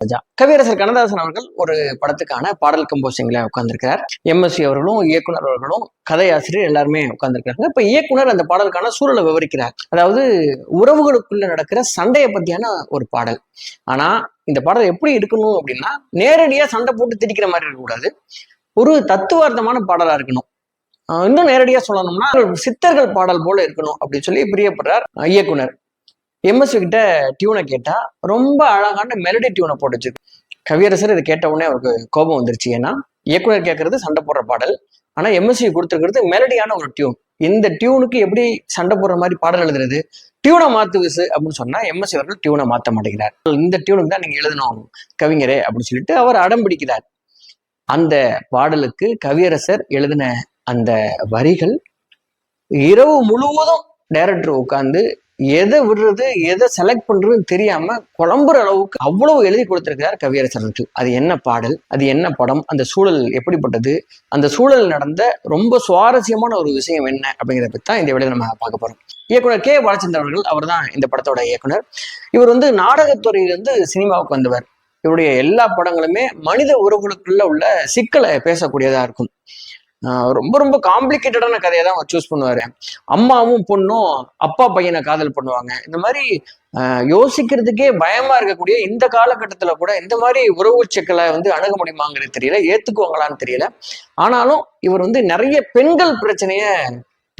ராஜா. கவியரசர் கண்ணதாசன் அவர்கள் ஒரு படத்துக்கான பாடல் கம்போசிங்ல உட்கார்ந்துருக்கிறார். எம்எஸ்சி அவர்களும் இயக்குனர் அவர்களும் கதையாசிரியர் எல்லாருமே உட்கார்ந்துருக்காங்க இப்ப இயக்குனர் அந்த பாடலுக்கான சூழலை விவரிக்கிறார். அதாவது உறவுகளுக்குள்ள நடக்கிற சண்டையை பத்தியான ஒரு பாடல். ஆனா இந்த பாடல் எப்படி இருக்கணும் அப்படின்னா நேரடியா சண்டை போட்டு திரிக்கிற மாதிரி இருக்கக்கூடாது. ஒரு தத்துவார்த்தமான பாடலா இருக்கணும். ஆஹ் இன்னும் நேரடியா சொல்லணும்னா சித்தர்கள் பாடல் போல இருக்கணும் அப்படின்னு சொல்லி பிரியப்படுறார் இயக்குனர். எம்எஸ்வி கிட்ட டியூனை கேட்டா ரொம்ப அழகான மெலடி டியூனை போட்டு வச்சிருக்கு கவியரசர் இதை கேட்ட உடனே அவருக்கு கோபம் வந்துருச்சு. ஏன்னா இயக்குனர் கேட்கறது சண்டை போடுற பாடல். ஆனா எம்எஸ்வி கொடுத்துருக்கிறது மெலடியான ஒரு டியூன் இந்த டியூனுக்கு எப்படி சண்டை போடுற மாதிரி பாடல் எழுதுறது? டியூனை மாத்து விசு அப்படின்னு சொன்னா எம்எஸ்சி அவர்கள் டியூனை மாத்த மாட்டேங்கிறார். இந்த டியூனுக்கு தான் நீங்க எழுதணும் கவிஞரே அப்படின்னு சொல்லிட்டு அவர் அடம் பிடிக்கிறார். அந்த பாடலுக்கு கவியரசர் எழுதின அந்த வரிகள் இரவு முழுவதும் டைரக்டர் உட்காந்து எதை விடுறது எதை செலக்ட் பண்றதுன்னு தெரியாம குழம்புற அளவுக்கு அவ்வளவு எழுதி கொடுத்திருக்கிறார் கவியரசர் அது என்ன பாடல் அது என்ன படம் அந்த சூழல் எப்படிப்பட்டது அந்த சூழல் நடந்த ரொம்ப சுவாரஸ்யமான ஒரு விஷயம் என்ன அப்படிங்கிறத பத்தி தான் இந்த விட நம்ம பார்க்க போறோம். இயக்குனர் கே. பாலச்சந்திரன் அவர்கள் அவர் தான் இந்த படத்தோட இயக்குனர். இவர் வந்து நாடகத்துறையிலிருந்து சினிமாவுக்கு வந்தவர். இவருடைய எல்லா படங்களுமே மனித உறவுகளுக்குள்ள உள்ள சிக்கலை பேசக்கூடியதா இருக்கும். ரொம்ப ரொம்ப காம்ப்ளிகேட்டடான கதையை தான் அவர் சூஸ் பண்ணுவாரு. அம்மாவும் பொண்ணும் அப்பா பையனை காதல் பண்ணுவாங்க. இந்த மாதிரி ஆஹ் யோசிக்கிறதுக்கே பயமா இருக்கக்கூடிய இந்த காலகட்டத்துல கூட இந்த மாதிரி உறவு சிக்கலை வந்து அணுக முடியுமாங்கிறது தெரியல ஏத்துக்குவாங்களான்னு தெரியல. ஆனாலும் இவர் வந்து நிறைய பெண்கள் பிரச்சனையை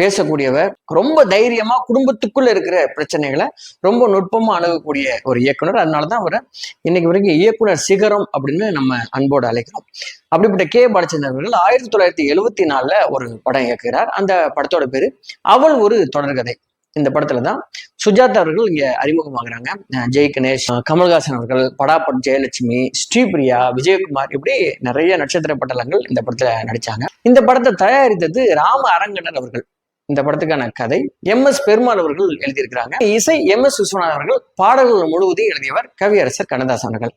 பேசக்கூடியவர் ரொம்ப தைரியமா குடும்பத்துக்குள்ள இருக்கிற பிரச்சனைகளை ரொம்ப நுட்பமா அணுகக்கூடிய ஒரு இயக்குனர். அதனாலதான் அவரை இன்னைக்கு வரைக்கும் இயக்குனர் சிகரம் அப்படின்னு நம்ம அன்போடு அழைக்கிறோம். அப்படிப்பட்ட கே. பாலச்சந்திரன் அவர்கள் ஆயிரத்தி தொள்ளாயிரத்தி எழுவத்தி நாலுல ஒரு படம் இயக்குகிறார். அந்த படத்தோட பேரு அவள் ஒரு தொடர்கதை. இந்த படத்துல தான் சுஜாதா அவர்கள் இங்க அறிமுகமாகறாங்க ஜெய் கணேஷ் கமல்ஹாசன் அவர்கள் படாபட் ஜெயலட்சுமி ஸ்ரீபிரியா விஜயகுமார் இப்படி நிறைய நட்சத்திர பட்டலங்கள் இந்த படத்துல நடிச்சாங்க. இந்த படத்தை தயாரித்தது ராம அரங்கனர் அவர்கள். இந்த படத்துக்கான கதை எம் எஸ் பெருமாள் அவர்கள் எழுதியிருக்கிறாங்க. இசை எம் எஸ் விஸ்வநாதன் அவர்கள் பாடல்கள் முழுவதும் எழுதியவர் கவியரசர் கண்ணதாசன் அவர்கள்.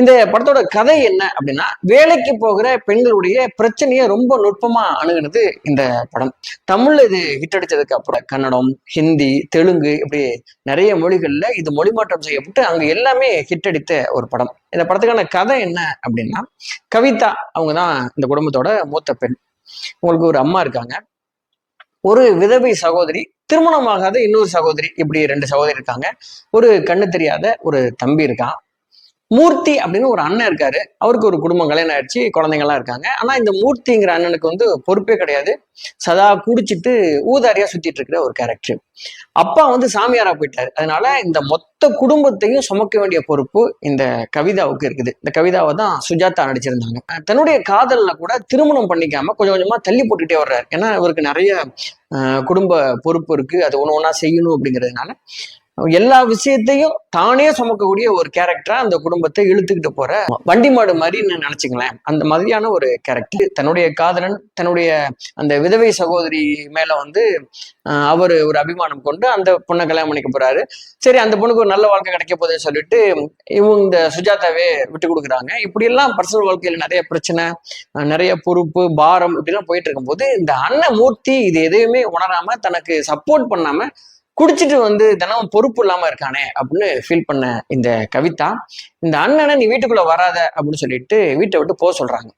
இந்த படத்தோட கதை என்ன அப்படின்னா வேலைக்கு போகிற பெண்களுடைய பிரச்சனையை ரொம்ப நுட்பமா அணுகுனது இந்த படம். தமிழ்ல இது ஹிட் அடிச்சதுக்கு அப்புறம் கன்னடம் ஹிந்தி தெலுங்கு இப்படி நிறைய மொழிகள்ல இது மொழிமாற்றம் செய்யப்பட்டு அங்க எல்லாமே ஹிட் அடித்த ஒரு படம். இந்த படத்துக்கான கதை என்ன அப்படின்னா கவிதா அவங்க தான் இந்த குடும்பத்தோட மூத்த பெண். உங்களுக்கு ஒரு அம்மா இருக்காங்க. ஒரு விதவை சகோதரி திருமணமாகாத இன்னொரு சகோதரி இப்படி ரெண்டு சகோதரி இருக்காங்க. ஒரு கண்ணு தெரியாத ஒரு தம்பி இருக்கான். மூர்த்தி அப்படின்னு ஒரு அண்ணன் இருக்காரு. அவருக்கு ஒரு குடும்பம் கல்யாணம் ஆயிடுச்சு குழந்தைங்கலாம் இருக்காங்க. ஆனா இந்த மூர்த்திங்கிற அண்ணனுக்கு வந்து பொறுப்பே கிடையாது. சதா குடிச்சிட்டு ஊதாரியா சுத்திட்டு இருக்கிற ஒரு கேரக்டர் அப்பா வந்து சாமியாரா போயிட்டாரு. அதனால இந்த மொத்த குடும்பத்தையும் சுமக்க வேண்டிய பொறுப்பு இந்த கவிதாவுக்கு இருக்குது. இந்த கவிதாவை தான் சுஜாதா நடிச்சிருந்தாங்க. தன்னுடைய காதலில் கூட திருமணம் பண்ணிக்காம கொஞ்சம் கொஞ்சமா தள்ளி போட்டுக்கிட்டே வர்றாரு. ஏன்னா இவருக்கு நிறைய குடும்ப பொறுப்பு இருக்கு. அது ஒன்று ஒன்றா செய்யணும் அப்படிங்கிறதுனால எல்லா விஷயத்தையும் தானே சுமக்கக்கூடிய ஒரு கேரக்டரா அந்த குடும்பத்தை இழுத்துக்கிட்டு போற வண்டி மாடு மாதிரி நினைச்சுங்களேன்? அந்த மாதிரியான ஒரு கேரக்டர் தன்னுடைய காதலன் தன்னுடைய அந்த விதவை சகோதரி மேல வந்து அவர் ஒரு அபிமானம் கொண்டு அந்த பொண்ணை கல்யாணம் பண்ணிக்க போறாரு. சரி அந்த பொண்ணுக்கு ஒரு நல்ல வாழ்க்கை கிடைக்க போகுதுன்னு சொல்லிட்டு இவங்க இந்த சுஜாதாவே விட்டு கொடுக்குறாங்க. இப்படி எல்லாம் பர்சனல் வாழ்க்கையில நிறைய பிரச்சனை நிறைய பொறுப்பு பாரம் இப்படிலாம் போயிட்டு இருக்கும்போது இந்த அன்னமூர்த்தி இது எதையுமே உணராம தனக்கு சப்போர்ட் பண்ணாம குடிச்சிட்டு வந்து தினமும் பொறுப்பு இல்லாம இருக்கானே அப்படின்னு ஃபீல் பண்ண இந்த கவிதா இந்த அண்ணனை நீ வீட்டுக்குள்ள வராத அப்படின்னு சொல்லிட்டு வீட்டை விட்டு போக சொல்றாங்க.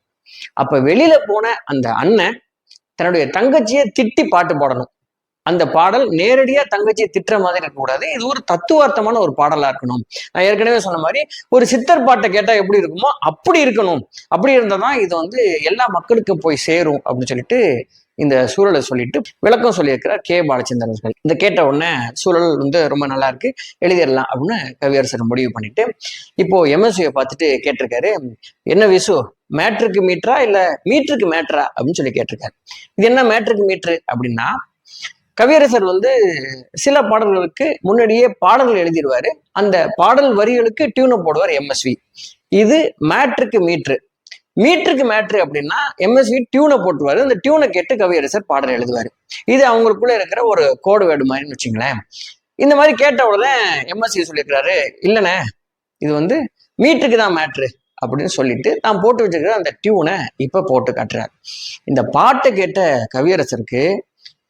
அப்ப வெளியில போன அந்த அண்ணன் தன்னுடைய தங்கச்சியை திட்டி பாட்டு பாடணும். அந்த பாடல் நேரடியா தங்கச்சியை திட்டுற மாதிரி இருக்கக்கூடாது. இது ஒரு தத்துவார்த்தமான ஒரு பாடலா இருக்கணும். நான் ஏற்கனவே சொன்ன மாதிரி ஒரு சித்தர் பாட்டை கேட்டா எப்படி இருக்குமோ அப்படி இருக்கணும். அப்படி இருந்தாதான் இது வந்து எல்லா மக்களுக்கும் போய் சேரும் அப்படின்னு சொல்லிட்டு இந்த சூழலை சொல்லிட்டு விளக்கம் சொல்லியிருக்கிறார் கே. பாலச்சந்திரன் அவர்கள் இந்த கேட்ட உடனே சூழல் வந்து ரொம்ப நல்லா இருக்கு எழுதிடலாம் அப்படின்னு கவியரசர் முடிவு பண்ணிட்டு இப்போ எம்எஸ்வியை பார்த்துட்டு கேட்டிருக்காரு என்ன விசு மேட்ருக்கு மீட்டரா இல்ல மீட்டருக்கு மேட்ரா அப்படின்னு சொல்லி கேட்டிருக்காரு. இது என்ன மேட்ருக்கு மீட்ரு அப்படின்னா கவியரசர் வந்து சில பாடல்களுக்கு முன்னாடியே பாடல்கள் எழுதிடுவாரு அந்த பாடல் வரிகளுக்கு டியூனை போடுவார் எம்எஸ்வி இது மேட்ருக்கு மீட்ரு மீட்டருக்கு மேட்ரு அப்படின்னா எம்எஸ்வி டியூனை போட்டுருவாரு. அந்த டியூனை கேட்டு கவியரசர் பாடல் எழுதுவாரு. இது அவங்களுக்குள்ள இருக்கிற ஒரு கோடு வேடு மாதிரின்னு வச்சுங்களேன். இந்த மாதிரி கேட்ட உடனே எம்எஸ்சி சொல்லியிருக்கிறாரு இல்லைண்ணே இது வந்து மீட்டருக்கு தான் மேட்ரு அப்படின்னு சொல்லிட்டு தான் போட்டு வச்சிருக்கிற அந்த டியூனை இப்ப போட்டு காட்டுறார் இந்த பாட்டை கேட்ட கவியரசருக்கு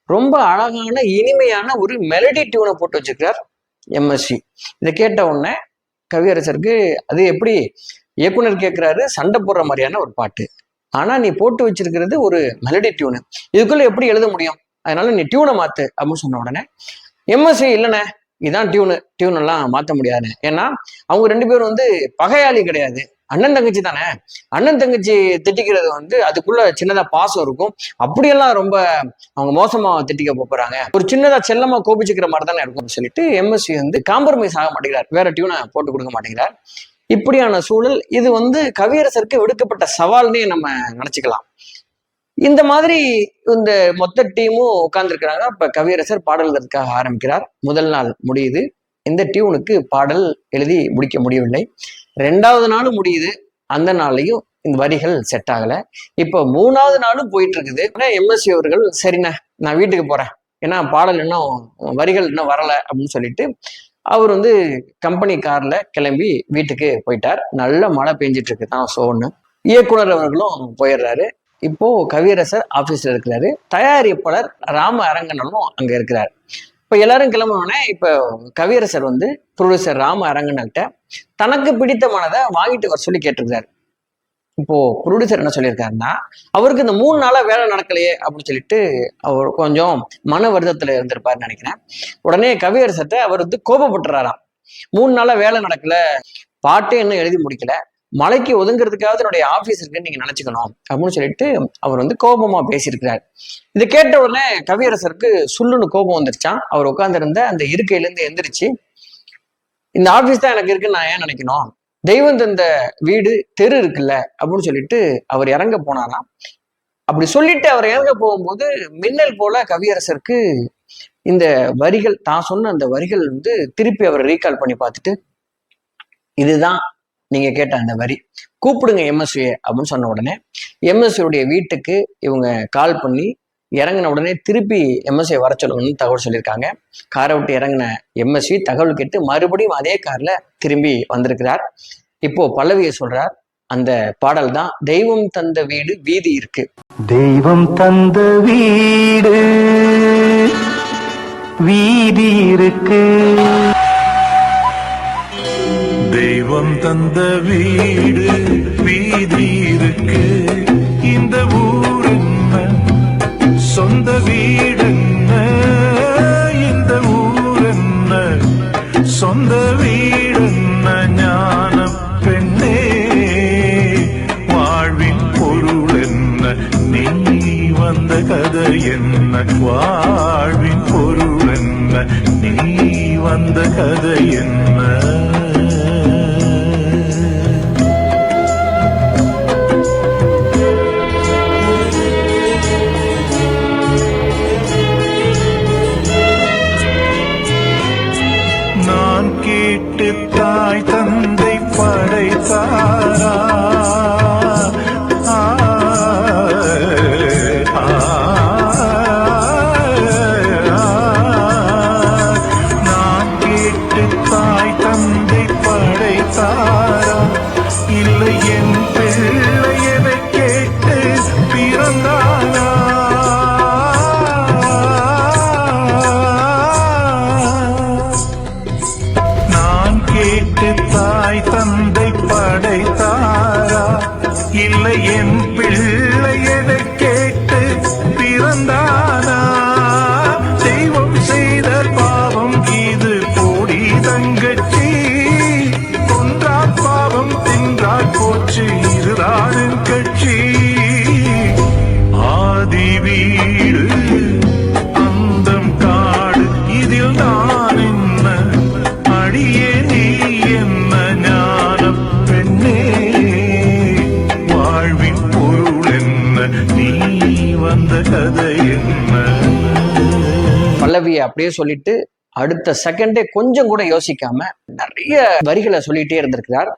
ரொம்ப அழகான இனிமையான ஒரு மெலடி டியூனை போட்டு வச்சிருக்கிறார் எம்எஸ்சி இதை கேட்ட உடனே கவியரசருக்கு அது எப்படி இயக்குனர் கேட்குறாரு சண்டை போடுற மாதிரியான ஒரு பாட்டு. ஆனா நீ போட்டு வச்சிருக்கிறது ஒரு மெலடி டியூனு இதுக்குள்ள எப்படி எழுத முடியும்? அதனால நீ டியூனை மாத்து அப்படின்னு சொன்ன உடனே எம்எஸ்சி இல்லைண்ணே இதான் டியூனு டியூன் எல்லாம் மாத்த முடியாது. ஏன்னா அவங்க ரெண்டு பேரும் வந்து பகையாளி கிடையாது. அண்ணன் தங்கச்சி தானே? அண்ணன் தங்கச்சி திட்டிக்கிறது வந்து அதுக்குள்ள சின்னதா பாசம் இருக்கும். அப்படியெல்லாம் ரொம்ப அவங்க மோசமா திட்டிக்க போறாங்க. ஒரு சின்னதா செல்லமா கோபிச்சுக்கிற மாதிரி தானே இருக்கும்னு சொல்லிட்டு எம்எஸ்சி வந்து காம்ப்ரமைஸ் ஆக மாட்டேங்கிறார். வேற டியூனை போட்டு கொடுக்க மாட்டேங்கிறார். இப்படியான சூழல் இது வந்து கவியரசருக்கு விடுக்கப்பட்ட சவால்னே நம்ம நினைச்சுக்கலாம். இந்த மாதிரி இந்த மொத்த டீமும் உட்கார்ந்துருக்கிறாங்க. அப்ப கவியரசர் பாடல்களுக்காக ஆரம்பிக்கிறார். முதல் நாள் முடியுது. இந்த டியூனுக்கு பாடல் எழுதி முடிக்க முடியவில்லை. ரெண்டாவது நாளும் முடியுது. அந்த நாள்லயும் இந்த வரிகள் செட் ஆகல. இப்போ மூணாவது நாளும் போயிட்டு இருக்குது எம்எஸ்சி அவர்கள் சரிண்ணே நான் வீட்டுக்கு போறேன். ஏன்னா பாடல் இன்னும் வரிகள் இன்னும் வரல அப்படின்னு சொல்லிட்டு அவர் வந்து கம்பெனி கார்ல கிளம்பி வீட்டுக்கு போயிட்டார். நல்ல மழை பெஞ்சிட்டு இருக்கு தான் சோன்னு இயக்குனர் அவர்களும் போயிடுறாரு. இப்போ கவியரசர் ஆபீஸ்ல இருக்கிறாரு. தயாரிப்பாளர் ராம அரங்கனும் அங்க இருக்கிறார். இப்போ எல்லாரும் கிளம்பினோடனே இப்போ கவியரசர் வந்து ப்ரொடியூசர் ராம அரங்கன்கிட்ட தனக்கு பிடித்தமானதை வாங்கிட்டு வர சொல்லி கேட்டிருக்கிறார். இப்போ ப்ரொடியூசர் என்ன சொல்லியிருக்காருன்னா அவருக்கு இந்த மூணு நாளா வேலை நடக்கலையே அப்படின்னு சொல்லிட்டு அவர் கொஞ்சம் மன வருத்தத்துல இருந்திருப்பாருன்னு நினைக்கிறேன். உடனே கவியரசத்தை அவர் வந்து கோபப்பட்டுறாராம். மூணு நாளா வேலை நடக்கல பாட்டே இன்னும் எழுதி முடிக்கல மலைக்கு ஒதுங்கிறதுக்காவது என்னுடைய ஆபீஸ் இருக்குன்னு நீங்க நினைச்சுக்கணும் அப்படின்னு சொல்லிட்டு அவர் வந்து கோபமா பேசியிருக்கிறார். இதை கேட்ட உடனே கவியரசருக்கு சுல்லுன்னு கோபம் வந்துருச்சான் அவர் உட்கார்ந்திருந்த அந்த இருக்கையிலேருந்து எந்திரிச்சு இந்த ஆபீஸ் தான் எனக்கு இருக்குன்னு நான் ஏன் நினைக்கணும்? தெய்வம் தந்த வீடு தெரு இருக்குல்ல அப்படின்னு சொல்லிட்டு அவர் இறங்க போனாராம். அப்படி சொல்லிட்டு அவர் இறங்க போகும்போது மின்னல் போல கவியரசருக்கு இந்த வரிகள் தான் சொன்ன அந்த வரிகள் வந்து திருப்பி அவர் ரீகால் பண்ணி பார்த்துட்டு இதுதான் நீங்க கேட்ட அந்த வரி. கூப்பிடுங்க எம்எஸ்வியை அப்படின்னு சொன்ன உடனே எம்எஸ்வியுடைய வீட்டுக்கு இவங்க கால் பண்ணி இறங்கின உடனே திருப்பி எம்எஸ்வி வர சொல்லணும்னு தகவல் சொல்லியிருக்காங்க. காரை விட்டு இறங்கின எம்எஸ்வி தகவல் கேட்டு மறுபடியும் அதே கார்ல திரும்பி வந்திருக்கிறார். இப்போ பல்லவியை சொல்றார் அந்த பாடல் தான் தெய்வம் தந்த வீடு வீதி இருக்கு. தெய்வம் தந்த வீடு வீதி இருக்கு. தெய்வம் தந்த வீடு வீதி இருக்கு. இந்த ஊர் சொந்த வீடு. அப்படியே சொல்லிட்டு அடுத்த செகண்டே கொஞ்சம் கூட யோசிக்காம நிறைய வரிகளை சொல்லிட்டே இருந்திருக்கிறார்.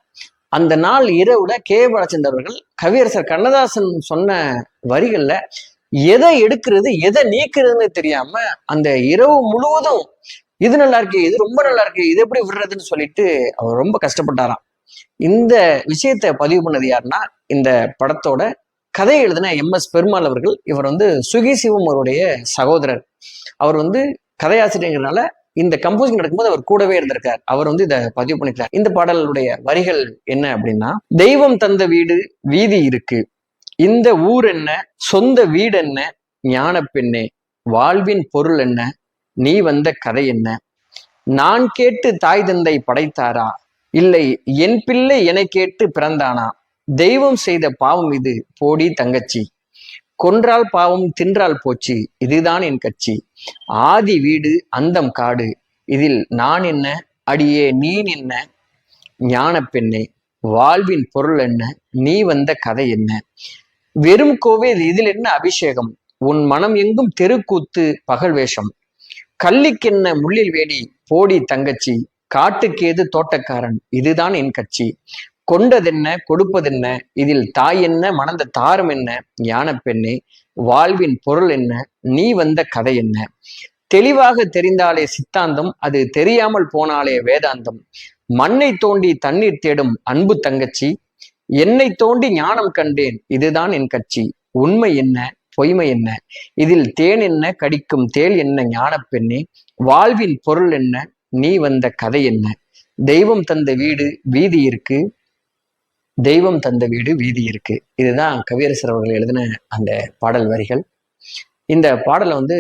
அந்த நாள் இரவுல கே பாலச்சந்தர் அவர்கள் கவியரசர் கண்ணதாசன் சொன்ன வரிகள்ல எதை எடுக்கிறது எதை நீக்கிறதுன்னு தெரியாம அந்த இரவு முழுவதும் இது நல்லா இருக்கு இது ரொம்ப நல்லா இருக்கு இது எப்படி விடுறதுன்னு சொல்லிட்டு அவர் ரொம்ப கஷ்டப்பட்டாராம். இந்த விஷயத்தை பதிவு பண்ணது யாருன்னா இந்த படத்தோட கதை எழுதின எம் எஸ் பெருமாள் அவர்கள். இவர் வந்து சுகி சிவம் அவருடைய சகோதரர். அவர் வந்து கதையாசிரியங்கிறனால இந்த கம்போசிங் நடக்கும்போது அவர் கூடவே இருந்திருக்கார். அவர் வந்து இதை பதிவு பண்ணிக்கிறார் இந்த பாடலுடைய வரிகள் என்ன அப்படின்னா தெய்வம் தந்த வீடு வீதி இருக்கு. இந்த ஊர் என்ன? சொந்த வீடு என்ன? ஞான பெண்ணே. வாழ்வின் பொருள் என்ன? நீ வந்த கதை என்ன? நான் கேட்டு தாய் தந்தை படைத்தாரா? இல்லை என் பிள்ளை என கேட்டு பிறந்தானா? தெய்வம் செய்த பாவம் இது. போடி தங்கச்சி. கொன்றால் பாவம் தின்றால் போச்சு. இதுதான் என் கட்சி. ஆதி வீடு அந்தம் காடு. இதில் நான் என்ன? அடியே நீ என்ன? ஞான பெண்ணே வாழ்வின் பொருள் என்ன? நீ வந்த கதை என்ன? வெறும் கோவில் இதில் என்ன அபிஷேகம்? உன் மனம் எங்கும் தெருக்கூத்து பகல் வேஷம். கள்ளிக்கென்ன முள்ளில் வேடி போடி தங்கச்சி காட்டுக்கேது தோட்டக்காரன்? இதுதான் என் கட்சி. கொண்டதென்ன கொடுப்பதென்ன இதில் தாய் என்ன மணந்த தாரம் என்ன ஞான பெண்ணே வாழ்வின் பொருள் என்ன நீ வந்த கதை என்ன? தெளிவாக தெரிந்தாலே சித்தாந்தம் அது தெரியாமல் போனாலே வேதாந்தம். மண்ணை தோண்டி தண்ணீர் தேடும் அன்பு தங்கச்சி என்னை தோண்டி ஞானம் கண்டேன் இதுதான் என் கட்சி. உண்மை என்ன பொய்மை என்ன? இதில் தேன் என்ன கடிக்கும் தேள் என்ன ஞான பெண்ணே வாழ்வின் பொருள் என்ன நீ வந்த கதை என்ன? தெய்வம் தந்த வீடு வீதி இருக்கு தெய்வம் தந்த வீடு வீதி இருக்கு. இதுதான் கவியரசர் அவர்கள் எழுதின அந்த பாடல் வரிகள். இந்த பாடலை வந்து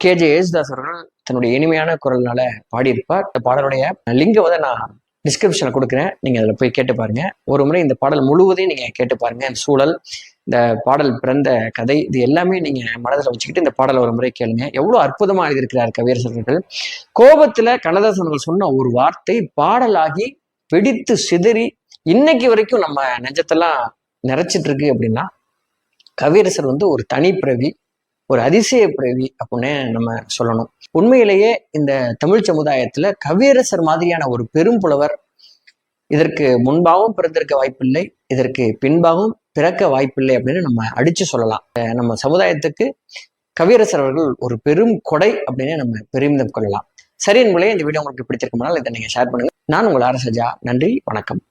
கேஜே யேசுதாஸ் அவர்கள் தன்னுடைய இனிமையான குரல்னால பாடியிருப்பார். இந்த பாடலுடைய லிங்கை வந்து நான் டிஸ்கிரிப்ஷனில் கொடுக்குறேன். நீங்கள் அதில் போய் கேட்டு பாருங்க. ஒரு முறை இந்த பாடல் முழுவதையும் நீங்கள் கேட்டு பாருங்க. இந்த சூழல் இந்த பாடல் பிறந்த கதை இது எல்லாமே நீங்கள் மனதில் வச்சுக்கிட்டு இந்த பாடலை ஒரு முறை கேளுங்க. எவ்வளோ அற்புதமாக எழுதியிருக்கிறார் கவியரசர் அவர்கள். கோபத்தில் கண்ணதாசன் அவர்கள் சொன்ன ஒரு வார்த்தை பாடலாகி வெடித்து சிதறி இன்னைக்கு வரைக்கும் நம்ம நெஞ்சத்தெல்லாம் நிறைச்சிட்டு இருக்கு அப்படின்னா கவியரசர் வந்து ஒரு தனிப்பிறவி ஒரு அதிசய பிறவி அப்படின்னு நம்ம சொல்லணும். உண்மையிலேயே இந்த தமிழ் சமுதாயத்துல கவியரசர் மாதிரியான ஒரு பெரும் புலவர் இதற்கு முன்பாகவும் பிறந்திருக்க வாய்ப்பில்லை இதற்கு பின்பாகவும் பிறக்க வாய்ப்பில்லை அப்படின்னு நம்ம அடிச்சு சொல்லலாம். நம்ம சமுதாயத்துக்கு கவியரசர் அவர்கள் ஒரு பெரும் கொடை அப்படின்னு நம்ம பெருமிதம் கொள்ளலாம். சரி என்பதே இந்த வீடியோ உங்களுக்கு பிடிச்சிருக்குமானால் இதை நீங்க ஷேர் பண்ணுங்க. நான் உங்கள் அரசஜா நன்றி வணக்கம்.